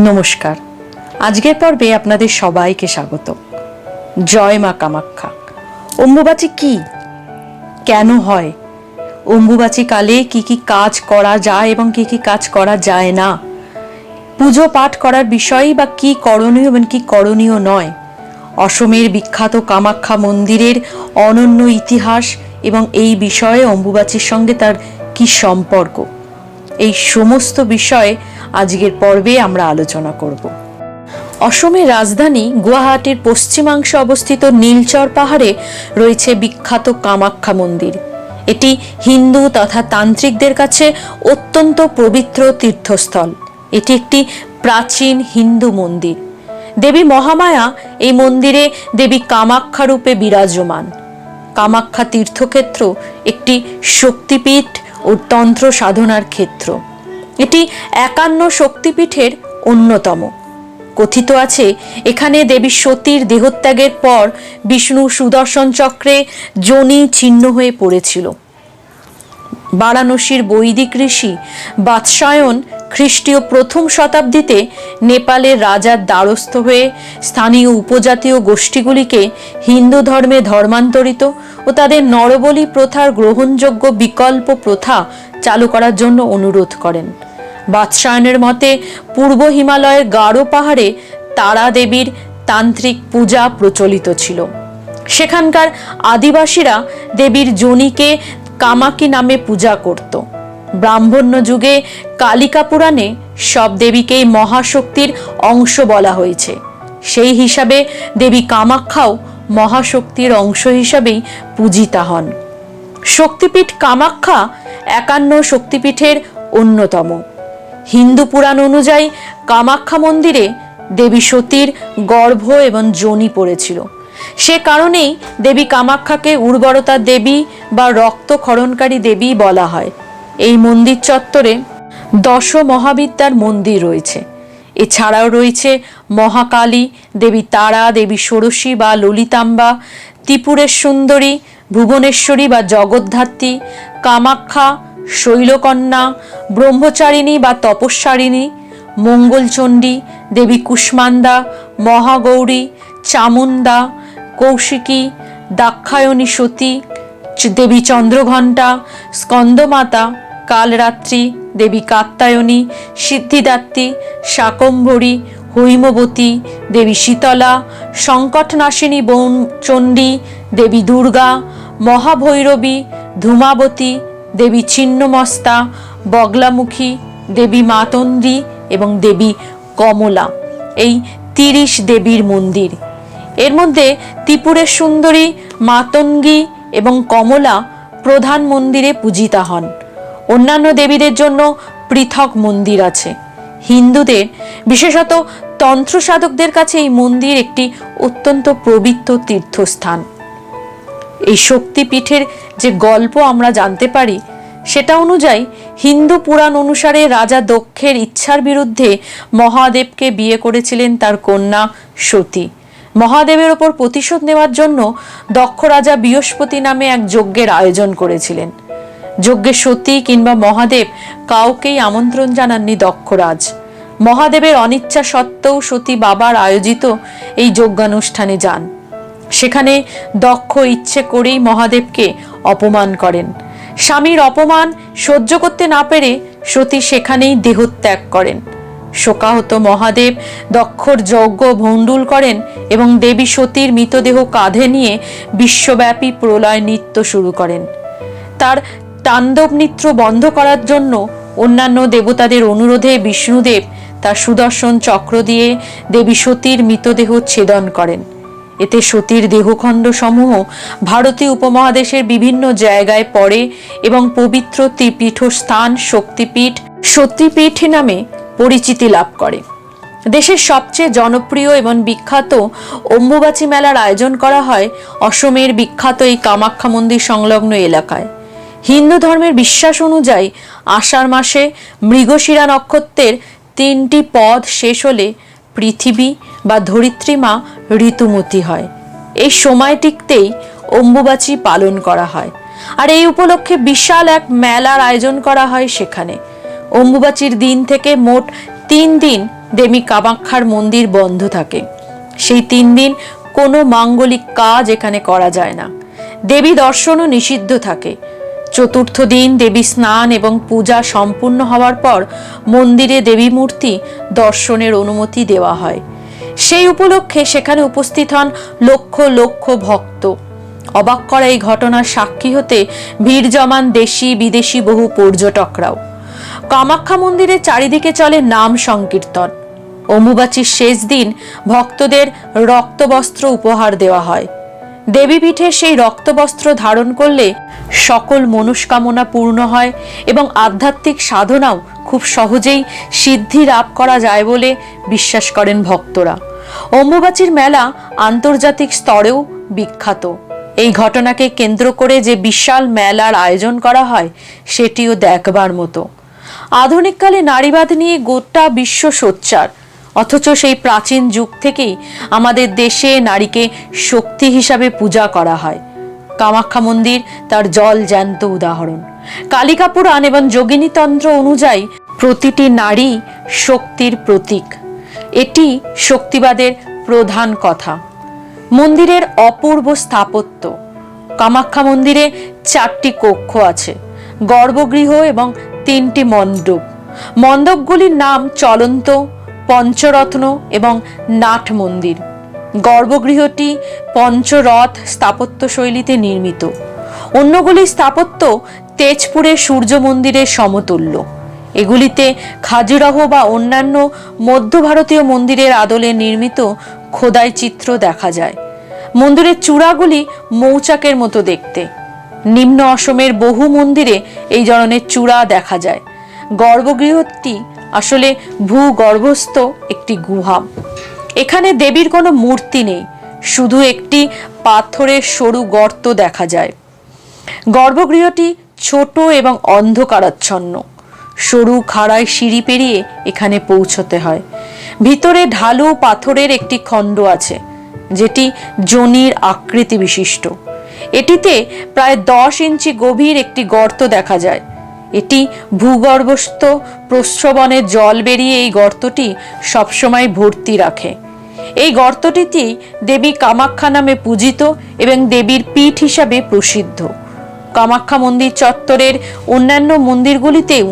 নমস্কার। আজকের পর্বে আপনাদের সবাইকে স্বাগত। জয় মা কামাখ্যা। অম্বুবাচী কি? কেন হয়? অম্বুবাচী কালে কি কি কাজ করা যায় এবং কি কি কাজ করা যায় না? পুজো পাঠ করার বিষয়ই বা কি করণীয় এবং কি করণীয় নয়? অসমের বিখ্যাত কামাখ্যা মন্দিরের অনন্য ইতিহাস এবং এই বিষয়ে অম্বুবাচীর সঙ্গে তার কি সম্পর্ক? এই সমস্ত বিষয়ে আজকের পর্বে আমরা আলোচনা করব। অসমের রাজধানী গুয়াহাটির পশ্চিমাংশে অবস্থিত নীলচর পাহাড়ে রয়েছে বিখ্যাত কামাখ্যা মন্দির। এটি হিন্দু তথা তান্ত্রিকদের কাছে অত্যন্ত পবিত্র তীর্থস্থল। এটি একটি প্রাচীন হিন্দু মন্দির। দেবী মহামায়া এই মন্দিরে দেবী কামাখ্যা রূপে বিরাজমান। কামাখ্যা তীর্থক্ষেত্র একটি শক্তিপীঠ ও তন্ত্র সাধনার ক্ষেত্র। এটি একান্ন শক্তিপীঠের অন্যতম। কথিত আছে, এখানে দেবী সতীর দেহত্যাগের পর বিষ্ণু সুদর্শন চক্রে যোনি ছিন্ন হয়ে পড়েছিল। বারাণসীর বৈদিক ঋষি বাৎসায়ন খ্রিস্টীয় প্রথম শতাব্দীতে নেপালের রাজার দ্বারস্থ হয়ে স্থানীয় উপজাতীয় গোষ্ঠীগুলিকে হিন্দু ধর্মে ধর্মান্তরিত ও তাদের নরবলি প্রথার গ্রহণযোগ্য বিকল্প প্রথা চালু করার জন্য অনুরোধ করেন। বাৎসায়নের মতে, পূর্ব হিমালয়ের গাঢ় পাহাড়ে তারা দেবীর তান্ত্রিক পূজা প্রচলিত ছিল। সেখানকার আদিবাসীরা দেবীর জনিকে কামাকি নামে পূজা করত। ব্রাহ্মণ্য যুগে কালিকা পুরাণে সব দেবীকেই মহাশক্তির অংশ বলা হয়েছে। সেই হিসাবে দেবী কামাখ্যাও মহাশক্তির অংশ হিসাবেই পূজিতা হন। শক্তিপীঠ কামাখ্যা একান্ন শক্তিপীঠের অন্যতম। হিন্দু পুরাণ অনুযায়ী কামাখ্যা মন্দিরে দেবী সতীর গর্ভ এবং যোনি পড়েছিল। সে কারণেই দেবী কামাখ্যাকে উর্বরতার দেবী বা রক্তক্ষরণকারী দেবী বলা হয়। এই মন্দির চত্বরে দশ মহাবিদ্যার মন্দির রয়েছে। এছাড়াও রয়েছে মহাকালী, দেবী তারা, দেবী ষোড়শী বা ললিতাম্বা, ত্রিপুরের সুন্দরী, ভুবনেশ্বরী বা জগদ্ধাত্রী কামাখ্যা শৈলকন্যা, ব্রহ্মচারিণী বা তপস্বারিণী মঙ্গলচণ্ডী, দেবী কুষ্মান্দা, মহাগৌরী, চামুণ্ডা কৌশিকী, দাক্ষায়ণী সতী, দেবী চন্দ্রঘণ্টা, স্কন্দমাতা, কালরাত্রি, দেবী কাত্তায়নী সিদ্ধিদাত্রী, শাকম্ভরী, হৈমবতী, দেবী শীতলা, সংকটনাশিনী বন চণ্ডী, দেবী দুর্গা, মহাভৈরবী, ধূমাবতী, দেবী ছিন্নমস্তা, বগলামুখী, দেবী মাতন্দ্রী এবং দেবী কমলা। এই তিরিশ দেবীর মন্দির। এর মধ্যে ত্রিপুরের সুন্দরী মাতঙ্গী এবং কমলা প্রধান মন্দিরে পূজিতা হন। অন্যান্য দেবীদের জন্য পৃথক মন্দির আছে। হিন্দুদের, বিশেষত তন্ত্র সাধকদের কাছে এই মন্দির একটি অত্যন্ত পবিত্র তীর্থস্থান। এই শক্তিপীঠের যে গল্প আমরা জানতে পারি, সেটা অনুযায়ী হিন্দু পুরাণ অনুসারে রাজা দক্ষের ইচ্ছার বিরুদ্ধে মহাদেবকে বিয়ে করেছিলেন তার কন্যা সতী। মহাদেবের ওপর প্রতিশোধ নেওয়ার জন্য দক্ষ রাজা বৃহস্পতি নামে এক যজ্ঞের আয়োজন করেছিলেন। যজ্ঞে সতী কিংবা মহাদেব কাউকেই আমন্ত্রণ জানাননি দক্ষরাজ মহাদেবের অনিচ্ছা সত্ত্বেও সতী বাবার আয়োজিত এই যজ্ঞানুষ্ঠানে যান। সেখানে দক্ষ ইচ্ছে করেই মহাদেবকে অপমান করেন। স্বামীর অপমান সহ্য করতে না পেরে সতী সেখানেই দেহত্যাগ করেন। শোকাহত মহাদেব দক্ষর যজ্ঞ ভণ্ডুল করেন এবং দেবী সতীর মৃতদেহ কাঁধে নিয়ে বিশ্বব্যাপী প্রলয় নৃত্য শুরু করেন। তার তাণ্ডব নৃত্য বন্ধ করার জন্য অন্যান্য দেবতাদের অনুরোধে বিষ্ণুদেব তার সুদর্শন চক্র দিয়ে দেবী সতীর মৃতদেহ ছেদন করেন। এতে সতীর দেহখণ্ড সমূহ ভারতীয় উপমহাদেশের বিভিন্ন জায়গায় পড়ে এবং পবিত্র ত্রিপীঠস্থান শক্তিপীঠ সতীপীঠ নামে পরিচিতি লাভ করে। দেশের সবচেয়ে জনপ্রিয় এবং বিখ্যাত অম্বুবাচী মেলার আয়োজন করা হয় অসমের বিখ্যাত এই কামাখ্যা মন্দির সংলগ্ন এলাকায়। হিন্দু ধর্মের বিশ্বাস অনুযায়ী আষাঢ় মাসে মৃগশিরা নক্ষত্রের তিনটি পদ শেষ হলে পৃথিবী বা ধরিত্রী মা ঋতুমতী হয়। এই সময়টিতেই অম্বুবাচী পালন করা হয়। আর এই উপলক্ষে বিশাল এক মেলার আয়োজন করা হয় সেখানে। অম্বুবাচীর দিন থেকে মোট তিন দিন দেবী কামাক্ষার মন্দির বন্ধ থাকে। সেই তিন দিন কোনো মাঙ্গলিক কাজ এখানে করা যায় না। দেবী দর্শনও নিষিদ্ধ থাকে। চতুর্থ দিন দেবী স্নান এবং পূজা সম্পূর্ণ হওয়ার পর মন্দিরে দেবী মূর্তি দর্শনের অনুমতি দেওয়া হয়। সেই উপলক্ষে সেখানে উপস্থিত হন লক্ষ লক্ষ ভক্ত। অবাক করা এই ঘটনার সাক্ষী হতে ভিড় জমান দেশি বিদেশি বহু পর্যটকরাও। কামাখ্যা মন্দিরের চারিদিকে চলে নাম সংকীর্তন। অম্বুবাচীর শেষ দিন ভক্তদের রক্তবস্ত্র উপহার দেওয়া হয়। দেবীপীঠে সেই রক্তবস্ত্র ধারণ করলে সকল মনস্কামনা পূর্ণ হয় এবং আধ্যাত্মিক সাধনাও খুব সহজেই সিদ্ধি লাভ করা যায় বলে বিশ্বাস করেন ভক্তরা। অম্বুবাচীর মেলা আন্তর্জাতিক স্তরেও বিখ্যাত। এই ঘটনাকে কেন্দ্র করে যে বিশাল মেলার আয়োজন করা হয়, সেটিও দেখবার মতো। আধুনিককালে নারীবাদ নিয়ে গোটা বিশ্ব সোচ্চার। অথচ সেই প্রাচীন যুগ থেকেই আমাদের দেশে নারীকে শক্তি হিসাবে পূজা করা হয়। কামাখ্যা মন্দির তার জল জ্যান্ত উদাহরণ। কালিকা পুরাণ এবং যোগিনীতন্ত্র অনুযায়ী প্রতিটি নারী শক্তির প্রতীক। এটি শক্তিবাদের প্রধান কথা। মন্দিরের অপূর্ব স্থাপত্য। কামাখ্যা মন্দিরে চারটি কক্ষ আছে। গর্ভগৃহ এবং তিনটি মণ্ডপ। মণ্ডপগুলির নাম চলন্ত, পঞ্চরত্ন এবং নাট মন্দির। গর্ভগৃহটি পঞ্চরথ স্থাপত্য শৈলীতে নির্মিত। অন্যগুলি স্থাপত্য তেজপুরের সূর্য মন্দিরের সমতুল্য। এগুলিতে খাজুরাহ বা অন্যান্য মধ্য ভারতীয় মন্দিরের আদলে নির্মিত খোদাই চিত্র দেখা যায়। মন্দিরের চূড়াগুলি মৌচাকের মতো দেখতে। নিম্ন অসমের বহু মন্দিরে এই ধরনের চূড়া দেখা যায়। গর্ভগৃহটি আসলে ভূগর্ভস্থ একটি গুহা। এখানে দেবীর কোনো মূর্তি নেই, শুধু একটি পাথরের সরু গর্ত দেখা যায়। গর্ভগৃহটি ছোট এবং অন্ধকারাচ্ছন্ন। সরু খাড়ায় সিঁড়ি পেরিয়ে এখানে পৌঁছতে হয়। ভিতরে ঢালু পাথরের একটি খণ্ড আছে, যেটি জনির আকৃতি বিশিষ্ট। এটিতে প্রায় দশ ইঞ্চি গভীর একটি গর্ত দেখা যায়। এটি ভূগর্ভস্থ প্রস্রবণে জল বেরিয়ে এই গর্তটি সবসময় ভর্তি রাখে। এই গর্তটিতেই দেবী কামাখ্যা নামে পূজিত এবং দেবীর পীঠ হিসাবে প্রসিদ্ধ। কামাখ্যা মন্দির চত্বরের অন্যান্য মন্দিরগুলিতেও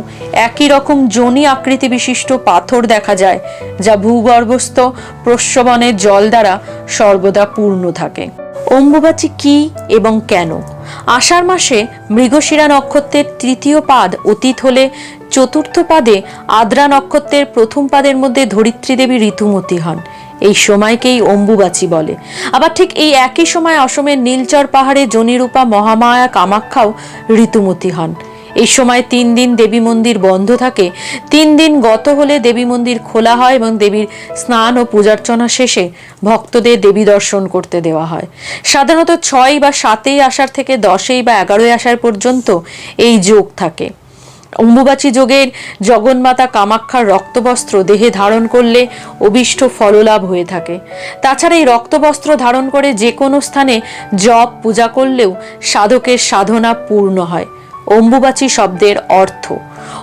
একই রকম জনি আকৃতি বিশিষ্ট পাথর দেখা যায়, যা ভূগর্ভস্থ প্রস্রবণের জল দ্বারা সর্বদা পূর্ণ থাকে। অম্বুবাচী কি এবং কেন? আষাঢ় মাসে মৃগশিরা নক্ষত্রের তৃতীয় পাদ অতীত হলে চতুর্থ পাদে আদ্রা নক্ষত্রের প্রথম পাদের মধ্যে ধরিত্রী দেবী ঋতুমতি হন। এই সময়কেই অম্বুবাচী বলে। আবার ঠিক এই একই সময় অসমের নীলচর পাহাড়ে জনিরূপা মহামায়া কামাক্ষাও ঋতুমতি হন। এই সময় তিন দিন দেবী মন্দির বন্ধ থাকে। তিন দিন গত হলে দেবী মন্দির খোলা হয় এবং দেবীর স্নান ও পূজার্চনা শেষে ভক্তদের দেবী দর্শন করতে দেওয়া হয়। সাধারণত ছয় বা সাতই আসার থেকে দশই বা এগারোই আসার পর্যন্ত এই যোগ থাকে। অম্বুবাচী যোগের জগন্মাতা কামাক্ষার রক্তবস্ত্র দেহে ধারণ করলে অবিষ্ট ফললাভ হয়ে থাকে। তাছাড়া এই রক্তবস্ত্র ধারণ করে যে কোনো স্থানে জপ, পূজা করলেও সাধকের সাধনা পূর্ণ হয়। অম্বুবাচী শব্দের অর্থ।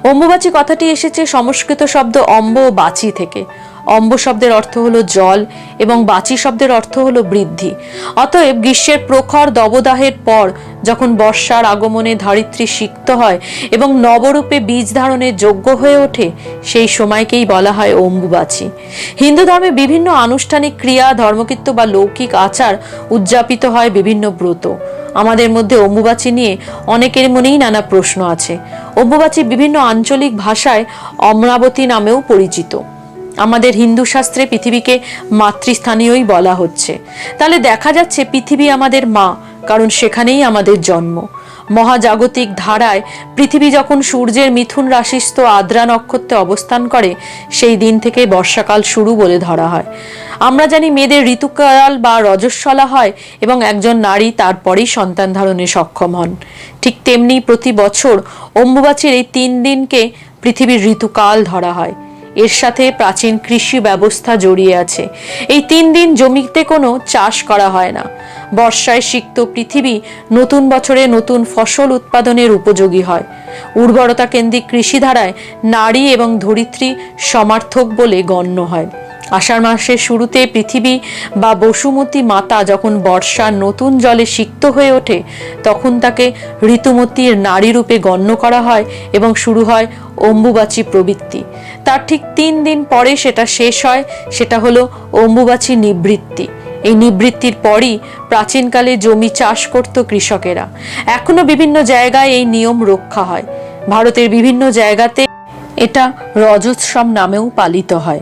অম্বুবাচী কথাটি এসেছে সংস্কৃত শব্দ অম্ব বাচি থেকে। অম্ব শব্দের অর্থ হলো জল এবং বাচি শব্দের অর্থ হলো বৃদ্ধি। অতএব গ্রীষ্মের প্রখর দবদাহের পর যখন বর্ষার আগমনে ধরিত্রী সিক্ত হয় এবং নবরূপে বীজ ধারণের যোগ্য হয়ে ওঠে, সেই সময়কেই বলা হয় অম্বুবাচী। হিন্দু ধর্মে বিভিন্ন আনুষ্ঠানিক ক্রিয়া, ধর্মকীর্ত বা লৌকিক আচার উদযাপিত হয় বিভিন্ন ব্রত। আমাদের মধ্যে অম্বুবাচী নিয়ে অনেকের মনেই নানা প্রশ্ন আছে। অম্বুবাচী বিভিন্ন আঞ্চলিক ভাষায় অমরাবতী নামেও পরিচিত। আমাদের হিন্দু শাস্ত্রে পৃথিবীকে মাতৃস্থানীয়ই বলা হচ্ছে। তাহলে দেখা যাচ্ছে পৃথিবী আমাদের মা, কারণ সেখানেই আমাদের জন্ম। মহাজাগতিক ধারায় পৃথিবী যখন সূর্যের মিথুন রাশিস্থ আদ্রা নক্ষত্রে অবস্থান করে, সেই দিন থেকে বর্ষাকাল শুরু বলে ধরা হয়। আমরা জানি মেয়েদের ঋতুকাল বা রজস্বলা হয় এবং একজন নারী তারপরেই সন্তান ধারণে সক্ষম হন। ঠিক তেমনি প্রতি বছর অম্বুবাচীর এই তিন দিনকে পৃথিবীর ঋতুকাল ধরা হয়। এর সাথে প্রাচীন কৃষি ব্যবস্থা জড়িয়ে আছে। এই তিন দিন জমিতে কোনো চাষ করা হয় না। বর্ষায় সিক্ত পৃথিবী নতুন বছরে নতুন ফসল উৎপাদনের উপযোগী হয়। উর্বরতা কেন্দ্রিক কৃষিধারায় নারী এবং ধরিত্রী সমার্থক বলে গণ্য হয়। আষাঢ় মাসের শুরুতে পৃথিবী বা বসুমতী মাতা যখন বর্ষার নতুন জলে সিক্ত হয়ে ওঠে, তখন তাকে ঋতুমতীর নারী রূপে গণ্য করা হয় এবং শুরু হয় অম্বুবাচী প্রবৃত্তি। তার ঠিক তিন দিন পরে সেটা শেষ হয়, সেটা হলো অম্বুবাচী নিবৃত্তি। এই নিবৃত্তির পরই প্রাচীনকালে জমি চাষ করত কৃষকেরা। এখনও বিভিন্ন জায়গায় এই নিয়ম রক্ষা হয়। ভারতের বিভিন্ন জায়গাতে এটা রজোৎসব নামেও পালিত হয়।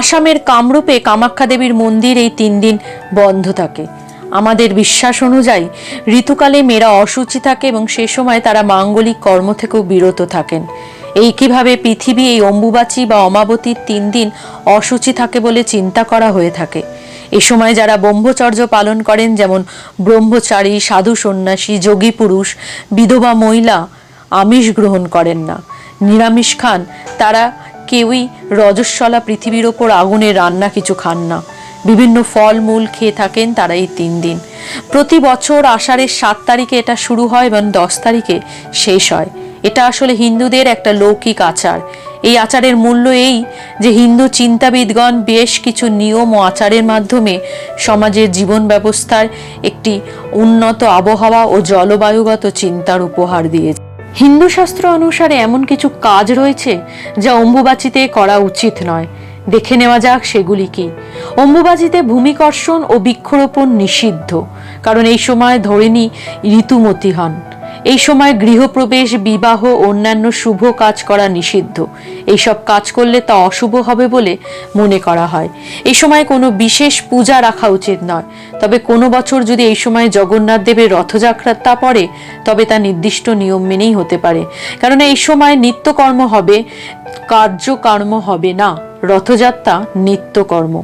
আসামের কামরূপে কামাখ্যা দেবীর মন্দির এই তিন দিন বন্ধ থাকে। আমাদের বিশ্বাস অনুযায়ী ঋতুকালে মেয়েরা অসুচি থাকে এবং সে সময় তারা মাঙ্গলিক কর্ম থেকেও বিরত থাকেন। এই কীভাবে পৃথিবী এই অম্বুবাচী বা অমাবতীর তিন দিন অসুচি থাকে বলে চিন্তা করা হয়ে থাকে। এ সময় যারা ব্রহ্মচর্য পালন করেন, যেমন ব্রহ্মচারী, সাধু সন্ন্যাসী, যোগী পুরুষ, বিধবা মহিলা, আমিষ গ্রহণ করেন না। নিরামিষ খান, তারা কেউই রজস্বলা পৃথিবীর ওপর আগুনে রান্না কিছু খান না। বিভিন্ন ফল মূল খেয়ে থাকেন তারা এই তিন দিন। প্রতি বছর আষাঢ়ের সাত তারিখে এটা শুরু হয় এবং দশ তারিখে শেষ হয়। এটা আসলে হিন্দুদের একটা লৌকিক আচার। এই আচারের মূল্য এই যে হিন্দু চিন্তাবিদগণ বেশ কিছু নিয়ম ও আচারের মাধ্যমে সমাজের জীবন ব্যবস্থার একটি উন্নত আবহাওয়া ও জলবায়ুগত চিন্তার উপহার দিয়েছে। হিন্দু শাস্ত্র অনুসারে এমন কিছু কাজ রয়েছে যা অম্বুবাচিতে করা উচিত নয়। দেখে নেওয়া যাক সেগুলি কি। অম্বুবাচিতে ভূমিকর্ষণ ও বৃক্ষরোপণ নিষিদ্ধ, কারণ এই সময় ধরেনি ঋতুমতি হন। এই সময় গৃহপ্রবেশ, বিবাহ, অন্যান্য শুভ কাজ করা নিষিদ্ধ। এইসব কাজ করলে তা অশুভ হবে বলে মনে করা হয়। এই সময় কোনো বিশেষ পূজা রাখা উচিত নয়। তবে কোনো বছর যদি এই সময় জগন্নাথ দেবের রথযাত্রা পড়ে, তবে তা নির্দিষ্ট নিয়ম মেনেই হতে পারে। কারণ এই সময় নিত্যকর্ম হবে, কার্যকর্ম হবে না। রথযাত্রা নিত্যকর্ম।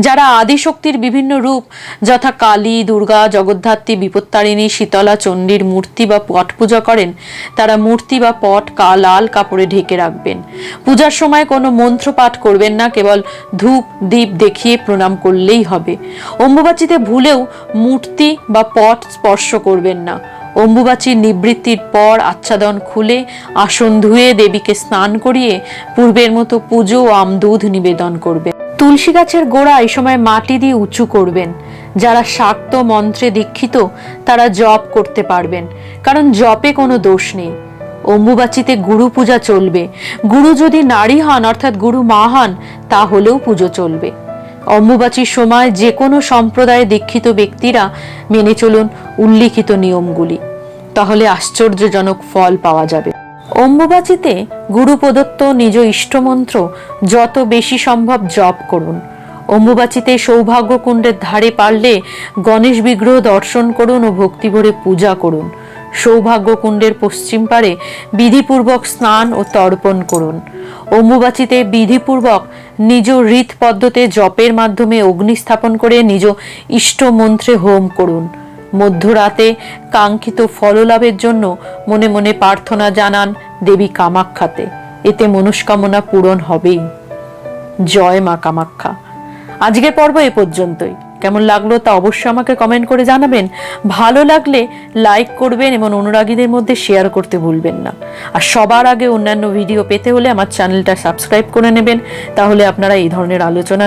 যারা আদিশক্তির বিভিন্ন রূপ, যথা কালী, দুর্গা, জগদ্ধাত্রী, বিপত্তারিণী, শীতলা, চণ্ডীর মূর্তি বা পট পূজা করেন, তারা মূর্তি বা পট কা লাল কাপড়ে ঢেকে রাখবেন। পূজার সময় কোনো মন্ত্র পাঠ করবেন না, কেবল ধূপ, দীপ দেখিয়ে প্রণাম করলেই হবে। অম্বুবাচিতে ভুলেও মূর্তি বা পট স্পর্শ করবেন না। অম্বুবাচীর নিবৃত্তির পর আচ্ছাদন খুলে আসন ধুয়ে দেবীকে স্নান করিয়ে পূর্বের মতো পুজো ও আমদুধ নিবেদন করবে। তুলসী গাছের গোড়া এই সময় মাটি দিয়ে উঁচু করবেন। যারা শাক্ত মন্ত্রে দীক্ষিত, তারা জপ করতে পারবেন, কারণ জপে কোনো দোষ নেই। অম্বুবাচিতে গুরু পূজা চলবে। গুরু যদি নারী হন, অর্থাৎ গুরু মা হন, তাহলেও পুজো চলবে। অম্বুবাচীর সময় যে কোনো সম্প্রদায়ে দীক্ষিত ব্যক্তিরা মেনে চলুন উল্লিখিত নিয়মগুলি। তাহলে আশ্চর্যজনক ফল পাওয়া যাবে। অম্বুবাচিতে গুরু প্রদত্ত নিজ ইষ্টমন্ত্র যত বেশি সম্ভব জপ করুন। অম্বুবাচিতে সৌভাগ্য কুণ্ডের ধারে পারলে গণেশ বিগ্রহ দর্শন করুন ও ভক্তিভরে পূজা করুন। সৌভাগ্য কুণ্ডের পশ্চিম পারে বিধিপূর্বক স্নান ও তর্পণ করুন। অম্বুবাচিতে বিধিপূর্বক নিজ রীত পদ্মতে জপের মাধ্যমে অগ্নি স্থাপন করে নিজ ইষ্ট মন্ত্রে হোম করুন। মধ্যরাতে কাঙ্ক্ষিত ফললাভের জন্য মনে মনে প্রার্থনা জানান দেবী কামাক্ষাতে। এতে মনস্কামনা পূরণ হবেই। জয় মা কামাক্ষা। আজকের পর্ব এ পর্যন্তই। কেমন লাগল তা অবশ্যই আমাকে কমেন্ট করে জানাবেন। ভালো লাগলে লাইক করবেন এবং অনুরাগীদের মধ্যে শেয়ার করতে ভুলবেন না। আর সবার আগে অন্যান্য ভিডিও পেতে হলে আমার চ্যানেলটা সাবস্ক্রাইব করে নেবেন। তাহলে আপনারা এই ধরনের আলোচনা